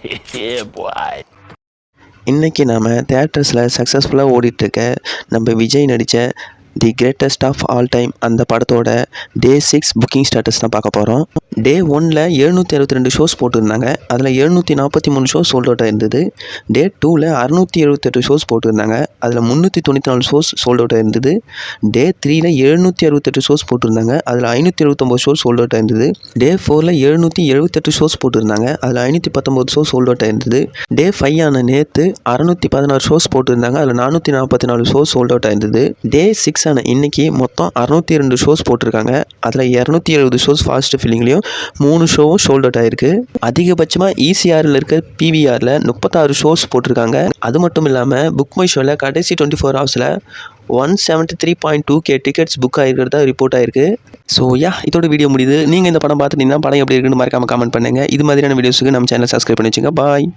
பாய் இன்றைக்கி நாம் தேட்டர்ஸில் சக்ஸஸ்ஃபுல்லாக ஓடிட்டுருக்க நம்ம விஜய் நடித்த the greatest of all time அந்த படத்தோட டே சிக்ஸ் புக்கிங் ஸ்டேட்டஸ் தான் பார்க்க போகிறோம் டே ஒனில் எழுநூற்றி அறுபத்தி ரெண்டு ஷோஸ் போட்டிருந்தாங்க. அதில் எழுநூற்றி நாற்பத்தி மூணு ஷோஸ் சோல்ட் அவுட் இருந்தது டே டூவில் அறுநூற்றி எழுபத்தெட்டு ஷோஸ் போட்டிருந்தாங்க. அதில் முந்நூற்றி தொண்ணூற்றி நாலு ஷோஸ் சோல்ட் அவுட் இருந்தது டே த்ரீயில் எழுநூற்றி அறுபத்தெட்டு ஷோஸ் போட்டிருந்தாங்க. அதில் ஐநூற்றி எழுபத்தொம்போது ஷோஸ் சோல்ட் அவுட் இருந்தது டே ஃபோரில் எழுநூற்றி எழுபத்தெட்டு ஷோஸ் போட்டிருந்தாங்க. அதில் ஐநூற்றி பத்தொம்போது ஷோஸ் சோல்ட் அவுட் இருந்தது டே ஃபைவ் ஆன நேற்று அறநூற்றி பதினாறு ஷோஸ் போட்டிருந்தாங்க. அதில் நானூற்றி நாற்பத்தி நாலு ஷோஸ் சோல்ட் அவுட் இருந்தது டே சிக்ஸ் ஆன இன்றைக்கி மொத்தம் அறுநூற்றி ரெண்டு ஷோஸ் போட்டிருக்காங்க. அதில் இரநூத்தி எழுபது ஷோஸ் ஃபாஸ்ட் ஃபில்லிங்லேயும் மூணு ஷோவும் சோல்ட் அவுட் ஆயிருக்கு. அதிகபட்சமாக இசிஆரில் இருக்க பிவிஆரில் முப்பத்தாறு ஷோஸ் போட்டிருக்காங்க. அது மட்டும் இல்லாமல் புக் மை ஷோவில் கடைசி டுவெண்ட்டி ஃபோர் ஹவர்ஸில் one seventy three point two K tickets book ஆகிருக்கிறதா report ஆயிருக்கு. ஸோ யா இதோட வீடியோ முடியுது. நீங்கள் இந்த படம் பார்த்துட்டீங்கன்னா படம் எப்படி இருக்குன்னு மறக்காம கமெண்ட் பண்ணுங்கள் இது மாதிரியான வீடியோஸுக்கு நம்ம சேனல் சப்ஸ்கிரைப் பண்ணி வச்சுங்க. பாய்